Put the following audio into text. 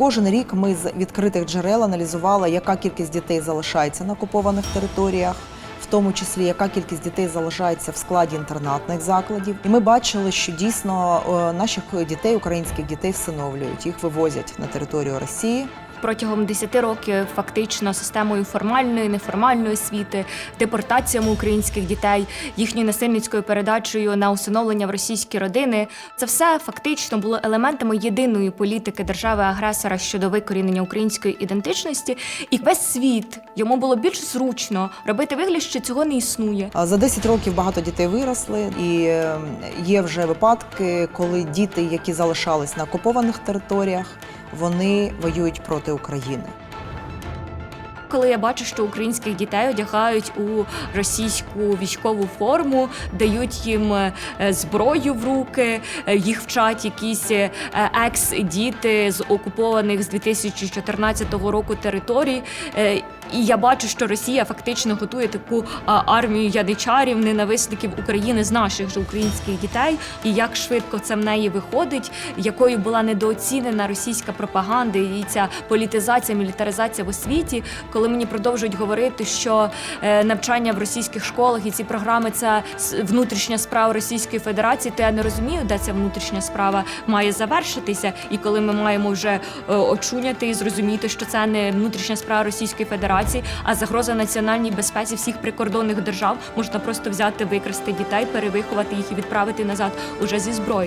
кожен рік ми з відкритих джерел аналізували, яка кількість дітей залишається на окупованих територіях. В тому числі яка кількість дітей залишається в складі інтернатних закладів, і ми бачили, що дійсно е, наших дітей, українських дітей, всиновлюють, їх вивозять на територію Росії. Протягом 10 років фактично системою формальної, неформальної освіти, депортаціями українських дітей, їхньою насильницькою передачею на усиновлення в російські родини. Це все фактично було елементами єдиної політики держави-агресора щодо викорінення української ідентичності, і весь світ йому було більш зручно робити вигляд, що цього не існує. За 10 років багато дітей виросли, і е, є вже випадки, коли діти, які залишались на окупованих територіях, вони воюють проти України. Коли я бачу, що українських дітей одягають у російську військову форму, дають їм е, зброю в руки, е, їх вчать якісь е, екс-діти з окупованих з 2014 року територій. І я бачу, що Росія фактично готує таку армію яничарів, ненависників України з наших же українських дітей, і як швидко це в неї виходить, якою була недооцінена російська пропаганда і ця політизація, мілітаризація в освіті, коли мені продовжують говорити, що е, навчання в російських школах і ці програми це внутрішня справа Російської Федерації, то я не розумію, де ця внутрішня справа має завершитися. І коли ми маємо вже е, очуняти і зрозуміти, що це не внутрішня справа Російської Федерації, а загроза національній безпеці всіх прикордонних держав, можна просто взяти, викрасти дітей, перевиховати їх і відправити назад уже зі зброєю.